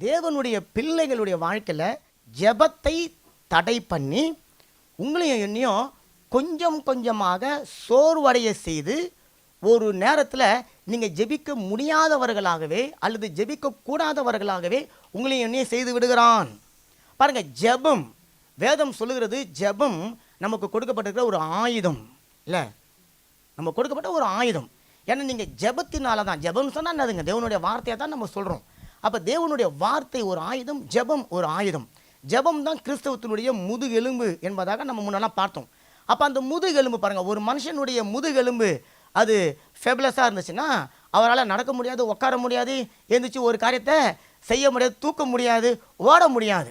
தேவனுடைய பிள்ளைகளுடைய வாழ்க்கையில் ஜெபத்தை தடை பண்ணி உங்களையும் என்னையும் கொஞ்சம் கொஞ்சமாக சோர்வடைய செய்து ஒரு நேரத்தில் நீங்கள் ஜெபிக்க முடியாதவர்களாகவே அல்லது ஜெபிக்க கூடாதவர்களாகவே உங்களையும் என்னையும் செய்து விடுகிறான். பாருங்கள் ஜெபம் வேதம் சொல்லுகிறது ஜெபம் நமக்கு கொடுக்கப்பட்டிருக்கிற ஒரு ஆயுதம். இல்லை நம்ம கொடுக்கப்பட்ட ஒரு ஆயுதம். ஏன்னா நீங்கள் ஜெபத்தினால தான் ஜெபம் சொன்னால் என்னதுங்க? தேவனுடைய வார்த்தையை தான் நம்ம சொல்கிறோம் அப்போ தேவனுடைய வார்த்தை ஒரு ஆயுதம் ஜெபம் ஒரு ஆயுதம். ஜெபம் தான் கிறிஸ்தவத்தினுடைய முதுகெலும்பு என்பதாக நம்ம முன்னெல்லாம் பார்த்தோம். அப்போ அந்த முதுகெலும்பு பாருங்கள் ஒரு மனுஷனுடைய முதுகெலும்பு அது ஃபெபலஸாக இருந்துச்சுன்னா அவரால் நடக்க முடியாது உட்கார முடியாது எழுந்திரிச்சு ஒரு காரியத்தை செய்ய முடியாது தூக்க முடியாது ஓட முடியாது.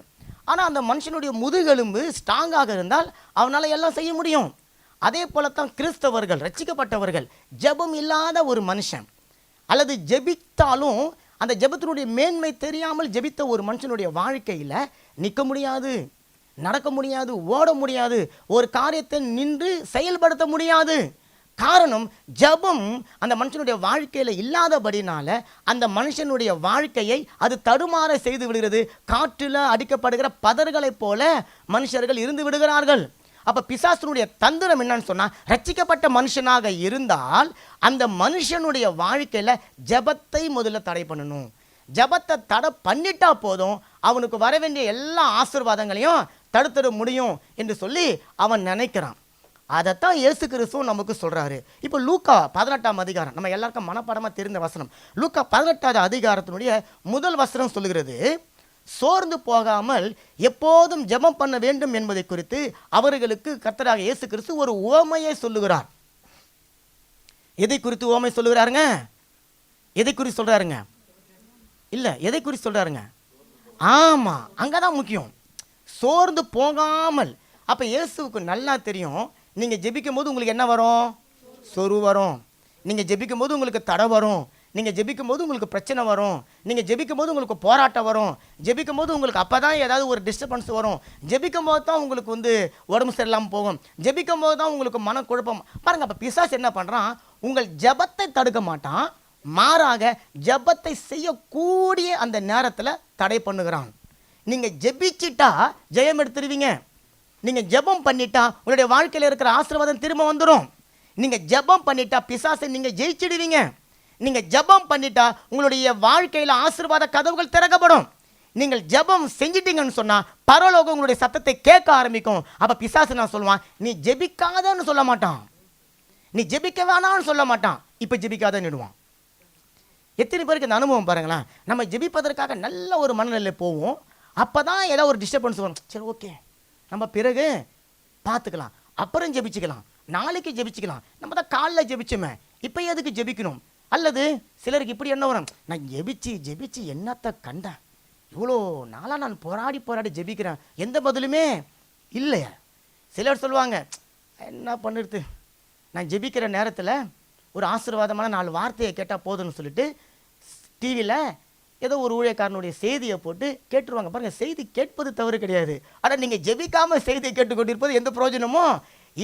ஆனால் அந்த மனுஷனுடைய முதுகெலும்பு ஸ்ட்ராங்காக இருந்தால் அவனால் எல்லாம் செய்ய முடியும். அதே போலத்தான் கிறிஸ்தவர்கள் ரட்சிக்கப்பட்டவர்கள் ஜெபம் இல்லாத ஒரு மனுஷன் அல்லது ஜெபித்தாலும் அந்த ஜெபத்தினுடைய மேன்மை தெரியாமல் ஜெபித்த ஒரு மனுஷனுடைய வாழ்க்கையில் நிற்க முடியாது நடக்க முடியாது ஓட முடியாது ஒரு காரியத்தை நின்று செயல்படுத்த முடியாது. காரணம் ஜெபம் அந்த மனுஷனுடைய வாழ்க்கையில் இல்லாதபடினால அந்த மனுஷனுடைய வாழ்க்கையை அது தடுமாற செய்து விடுகிறது. காற்றில் அடிக்கப்படுகிற பதர்களைப் போல மனுஷர்கள் இருந்து விடுகிறார்கள். அப்போ பிசாசனுடைய தந்திரம் என்னன்னு சொன்னால் ரட்சிக்கப்பட்ட மனுஷனாக இருந்தால் அந்த மனுஷனுடைய வாழ்க்கையில் ஜெபத்தை முதல்ல தடை பண்ணணும். ஜெபத்தை தடை பண்ணிட்டா போதும் அவனுக்கு வர வேண்டிய எல்லா ஆசீர்வாதங்களையும் தடுத்துட முடியும் என்று சொல்லி அவன் நினைக்கிறான். அதைத்தான் இயேசு கிறிஸ்துவும் நமக்கு சொல்கிறாரு இப்போ லூக்கா பதினெட்டாம் அதிகாரம் நம்ம எல்லாருக்கும் மனப்பாடமாக தெரிந்த வசனம். லூக்கா பதினெட்டாவது அதிகாரத்தினுடைய முதல் வசனம் சொல்லுகிறது சோர்ந்து போகாமல் எப்போதும் ஜெபம் பண்ண வேண்டும் என்பதை குறித்து அவர்களுக்கு கர்த்தராக இயேசு கிறிஸ்து ஒரு உவமையை சொல்லுகிறார். எதை குறித்து உவமை சொல்லுகிறாருங்க? எதை குறித்து சொல்கிறாருங்க இல்லை எதை குறித்து சொல்கிறாருங்க ஆமாம் அங்கே தான் முக்கியம். சோர்ந்து போகாமல். அப்போ இயேசுவுக்கு நல்லா தெரியும். நீங்கள் ஜெபிக்கும் போது உங்களுக்கு என்ன வரும்? சொரு வரும். நீங்கள் ஜெபிக்கும் போது உங்களுக்கு தடை வரும். நீங்கள் ஜெபிக்கும் போது உங்களுக்கு பிரச்சனை வரும். நீங்கள் ஜெபிக்கும் போது உங்களுக்கு போராட்டம் வரும். ஜெபிக்கும் போது உங்களுக்கு அப்பதான் ஏதாவது ஒரு டிஸ்டர்பன்ஸ் வரும். ஜெபிக்கும் போது தான் உங்களுக்கு வந்து உடம்பு சரியில்லாமல் போகும். ஜெபிக்கும் போது தான் உங்களுக்கு மனக்குழப்பம். பாருங்கள் அப்போ பிசாசு என்ன பண்ணுறான் உங்கள் ஜெபத்தை தடுக்க மாட்டான். மாறாக ஜெபத்தை செய்யக்கூடிய அந்த நேரத்தில் தடை பண்ணுகிறான். நீங்கள் ஜெபிச்சிட்டா ஜெயம் எடுத்துருவீங்க. நீங்கள் ஜெபம் பண்ணிட்டா உங்களுடைய வாழ்க்கையில் இருக்கிற ஆசீர்வாதம் திரும்ப வந்துடும் நீங்கள் ஜெபம் பண்ணிட்டா பிசாசை நீங்கள் ஜெயிச்சிடுவீங்க. நீங்கள் ஜெபம் பண்ணிட்டா உங்களுடைய வாழ்க்கையில் ஆசீர்வாத கதவுகள் திறக்கப்படும். நீங்கள் ஜெபம் செஞ்சிட்டீங்கன்னு சொன்னால் பரலோகம் உங்களுடைய சத்தத்தை கேட்க ஆரம்பிக்கும். அப்போ பிசாசு நான் சொல்லுவான்? நீ ஜெபிக்காதன்னு சொல்ல மாட்டான். நீ ஜெபிக்க வேணான்னு சொல்ல மாட்டான். இப்போ ஜெபிக்காதன்னு விடுவான் எத்தனை பேருக்கு இந்த அனுபவம் பாருங்களேன். நம்ம ஜெபிப்பதற்காக நல்ல ஒரு மனநிலை போவோம். அப்போ தான் ஏதோ ஒரு டிஸ்டர்பன்ஸ் வரும். சரி ஓகே நம்ம பிறகு பார்த்துக்கலாம். அப்புறம் ஜெபிச்சுக்கலாம். நாளைக்கு ஜெபிச்சுக்கலாம். நம்ம தான் காலைல ஜெபிச்சோமே. இப்போ எதுக்கு ஜெபிக்கணும்? அல்லது சிலருக்கு இப்படி என்ன வரும்? நான் ஜெபிச்சு ஜெபிச்சு என்னத்தை கண்டேன்? இவ்வளோ நாளாக நான் போராடி போராடி ஜெபிக்கிறேன். எந்த பதிலுமே இல்லையா. சிலர் சொல்லுவாங்க என்ன பண்ணுறது நான் ஜெபிக்கிற நேரத்தில் ஒரு ஆசீர்வாதமான நாலு வார்த்தையை கேட்டால் போதும்னு சொல்லிட்டு டிவியில் ஏதோ ஒரு ஊழியக்காரனுடைய செய்தியை போட்டு கேட்டுருவாங்க. பாருங்கள் செய்தி கேட்பது தவறு கிடையாது. ஆனால் நீங்கள் ஜெபிக்காமல் செய்தியை கேட்டுக்கொண்டிருப்பது எந்த பிரயோஜனமோ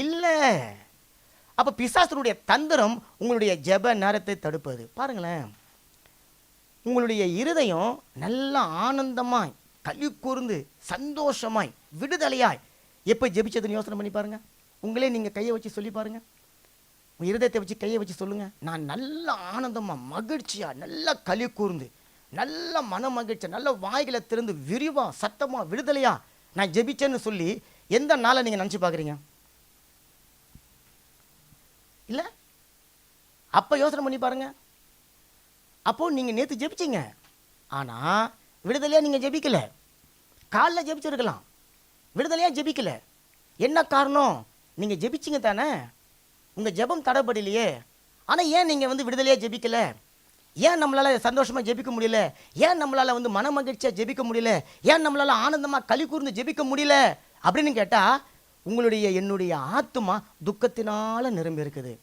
இல்லை. அப்போ பிசாசனுடைய தந்திரம் உங்களுடைய ஜெப நேரத்தை தடுப்பது. பாருங்களேன். உங்களுடைய இருதயம் நல்ல ஆனந்தமாய் கல்வி கூர்ந்து சந்தோஷமாய் விடுதலையாய் எப்போ ஜெபிச்சதுன்னு யோசனை பண்ணி பாருங்கள் உங்களே நீங்கள் கையை வச்சு சொல்லி பாருங்கள் உங்கள் இருதயத்தை வச்சு கையை வச்சு சொல்லுங்கள் நான் நல்ல ஆனந்தமாக மகிழ்ச்சியாக நல்லா களி கூர்ந்து நல்ல மன மகிழ்ச்சி நல்ல வாய்களை திறந்து விரிவாக சத்தமாக விடுதலையாக நான் ஜெபிச்சேன்னு சொல்லி எந்த நாளை நீங்கள் நினச்சி பார்க்குறீங்க இல்லை? அப்போ யோசனை பண்ணி பாருங்கள் அப்போது நீங்கள் நேற்று ஜெபிச்சிங்க. ஆனால் விடுதலையாக நீங்கள் ஜெபிக்கலை? காலைல ஜெபிச்சிருக்கலாம். விடுதலையாக ஜெபிக்கலை? என்ன காரணம்? நீங்கள் ஜெபிச்சிங்க தானே? உங்கள் ஜெபம் தடைப்படலையே. ஆனால் ஏன் நீங்கள் வந்து விடுதலையாக ஜெபிக்கலை? ஏன் நம்மளால் சந்தோஷமாக ஜெபிக்க முடியல? ஏன் நம்மளால் வந்து மன மகிழ்ச்சியாக ஜெபிக்க முடியல? ஏன் நம்மளால் ஆனந்தமாக களி கூர்ந்து ஜெபிக்க முடியல? அப்படின்னு கேட்டால் உங்களுடைய என்னுடைய ஆத்மா துக்கத்தினால் நிரம்பி இருக்குது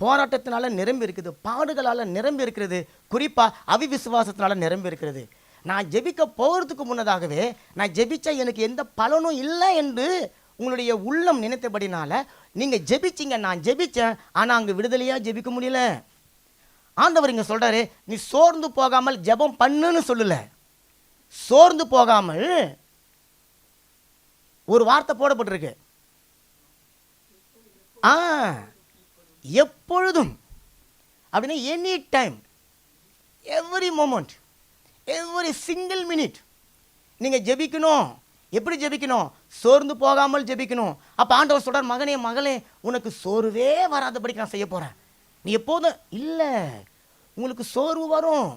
போராட்டத்தினால நிரம்பி இருக்குது பாடுகளால் நிரம்பி இருக்கிறது குறிப்பாக அவிவிசுவாசத்தினால நிரம்பி இருக்கிறது நான் ஜெபிக்க போகிறதுக்கு முன்னதாகவே நான் ஜெபிச்சா எனக்கு எந்த பலனும் இல்லை என்று உங்களுடைய உள்ளம் நினைத்தபடினால நீங்கள் ஜெபிச்சீங்க நான் ஜெபிச்சேன் ஆனால் அங்கே விடுதலையாக ஜெபிக்க முடியல. ஆண்டவர் இங்கே சொல்கிறாரு நீ சோர்ந்து போகாமல் ஜெபம் பண்ணுன்னு சொல்லலை. சோர்ந்து போகாமல் ஒரு வார்த்தை போடப்பட்டிருக்கு. ஆ எப்பொழுதும். அப்படின்னா any time every moment every single minute நீங்கள் ஜெபிக்கணும். எப்படி ஜெபிக்கணும்? சோர்ந்து போகாமல் ஜெபிக்கணும். அப்போ ஆண்டவர் சொல்கிறார் மகனே மகளே உனக்கு சோர்வே வராதபடிக்கு நான் செய்ய போகிறேன் நீ எப்போதும் இல்லை உங்களுக்கு சோர்வு வரும்.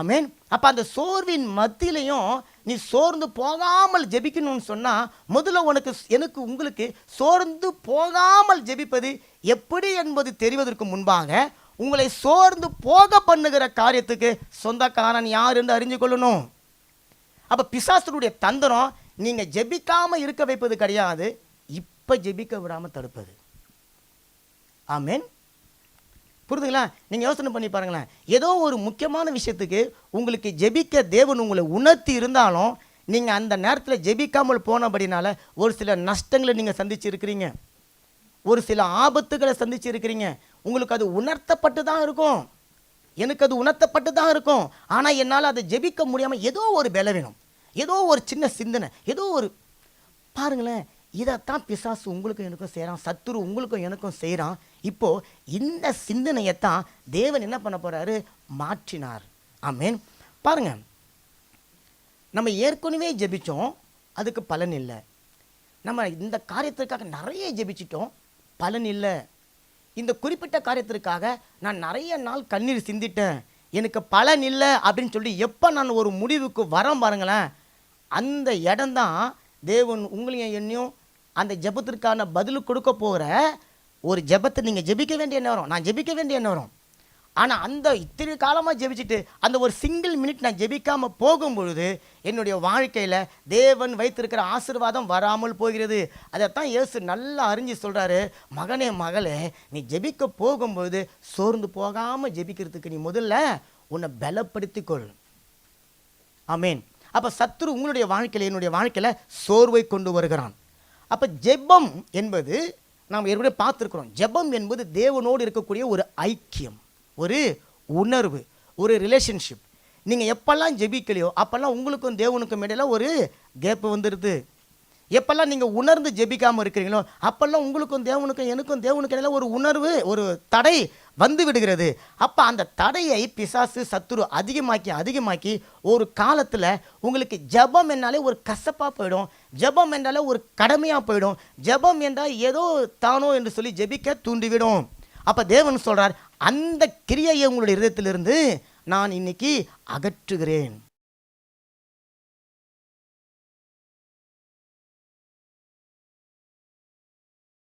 ஆமென். அப்போ அந்த சோர்வின் மத்தியிலையும் நீ சோர்ந்து போகாமல் ஜெபிக்கணும்னு சொன்னால் முதல்ல உனக்கு எனக்கு உங்களுக்கு சோர்ந்து போகாமல் ஜெபிப்பது எப்படி என்பது தெரிவதற்கு முன்பாக உங்களை சோர்ந்து போக பண்ணுகிற காரியத்துக்கு சொந்தக்காரன் யார் என்று அறிஞ்சு கொள்ளணும். அப்போ பிசாசனுடைய தந்திரம் நீங்கள் ஜெபிக்காமல் இருக்க வைப்பது கிடையாது இப்போ ஜெபிக்க விடாமல் தடுப்பது. ஆமேன். புரிதுங்களா நீங்கள் யோசனை பண்ணி பாருங்களேன். ஏதோ ஒரு முக்கியமான விஷயத்துக்கு உங்களுக்கு ஜெபிக்க தேவன் உங்களை உணர்த்தி இருந்தாலும் நீங்கள் அந்த நேரத்தில் ஜெபிக்காமல் போனபடினால ஒரு சில நஷ்டங்களை நீங்கள் சந்திச்சிருக்கிறீங்க. ஒரு சில ஆபத்துகளை சந்திச்சிருக்கிறீங்க. உங்களுக்கு அது உணர்த்தப்பட்டு தான் இருக்கும். எனக்கு அது உணர்த்தப்பட்டு தான் இருக்கும். ஆனால் என்னால் அதை ஜெபிக்க முடியாமல் ஏதோ ஒரு பலவீனம் ஏதோ ஒரு சின்ன சிந்தனை ஏதோ ஒரு பாருங்களேன் இதைத்தான் பிசாசு உங்களுக்கும் எனக்கும் செய்கிறான் சத்துரு உங்களுக்கும் எனக்கும் செய்கிறான் இப்போது இந்த சிந்தனையைத்தான் தேவன் என்ன பண்ண போகிறாரு மாற்றினார். ஆமேன். பாருங்க. நம்ம ஏற்கனவே ஜெபிச்சோம் அதுக்கு பலன் இல்லை. நம்ம இந்த காரியத்திற்காக நிறைய ஜெபிச்சிட்டோம் பலன் இல்லை. இந்த குறிப்பிட்ட காரியத்திற்காக நான் நிறைய நாள் கண்ணீர் சிந்திட்டேன். எனக்கு பலன் இல்லை அப்படின்னு சொல்லி எப்போ நான் ஒரு முடிவுக்கு வரேன் பாருங்களேன் அந்த இடம்தான் தேவன் உங்களையும் என்னையும் அந்த ஜெபத்திற்கான பதில் கொடுக்க போகிற ஒரு ஜெபத்தை நீங்கள் ஜெபிக்க வேண்டிய நேரம். நான் ஜெபிக்க வேண்டிய நேரம். ஆனால் அந்த இத்தனை காலமாக ஜெபிச்சுட்டு அந்த ஒரு சிங்கிள் மினிட் நான் ஜெபிக்காமல் போகும்பொழுது என்னுடைய வாழ்க்கையில் தேவன் வைத்திருக்கிற ஆசீர்வாதம் வராமல் போகிறது. அதைத்தான் இயேசு நல்லா அறிஞ்சு சொல்கிறாரு மகனே மகளே நீ ஜெபிக்க போகும்பொழுது சோர்ந்து போகாமல் ஜெபிக்கிறதுக்கு நீ முதல்ல உன்னை பலப்படுத்திக் கொள் ஆமேன். அப்போ சத்ரு உங்களுடைய வாழ்க்கையில் என்னுடைய வாழ்க்கையில் சோர்வை கொண்டு வருகிறான். அப்போ ஜெபம் என்பது நாம் ஏற்கனவே பார்த்துருக்குறோம். ஜெபம் என்பது தேவனோடு இருக்கக்கூடிய ஒரு ஐக்கியம் ஒரு உணர்வு ஒரு ரிலேஷன்ஷிப் நீங்கள் எப்பெல்லாம் ஜெபிக்கலையோ அப்போல்லாம் உங்களுக்கும் தேவனுக்கும் இடையில ஒரு கேப்பு வந்துடுது எப்பெல்லாம் நீங்கள் உணர்ந்து ஜெபிக்காமல் இருக்கிறீங்களோ அப்பெல்லாம் உங்களுக்கும் தேவனுக்கும் எனக்கும் தேவனுக்கும் இடையில ஒரு உணர்வு ஒரு தடை வந்து விடுகிறது. அப்போ அந்த தடையை பிசாசு சத்துரு அதிகமாக்கி அதிகமாக்கி ஒரு காலத்தில் உங்களுக்கு ஜெபம் என்னாலே ஒரு கசப்பாக போயிடும். ஜெபம் என்றாலே ஒரு கடமையாக போயிடும். ஜெபம் என்றால் ஏதோ தானோ என்று சொல்லி ஜெபிக்க தூண்டிவிடும். அப்போ தேவன் சொல்கிறார் அந்த கிரியையை உங்களுடைய இருதயத்திலிருந்து நான் இன்னைக்கு அகற்றுகிறேன்.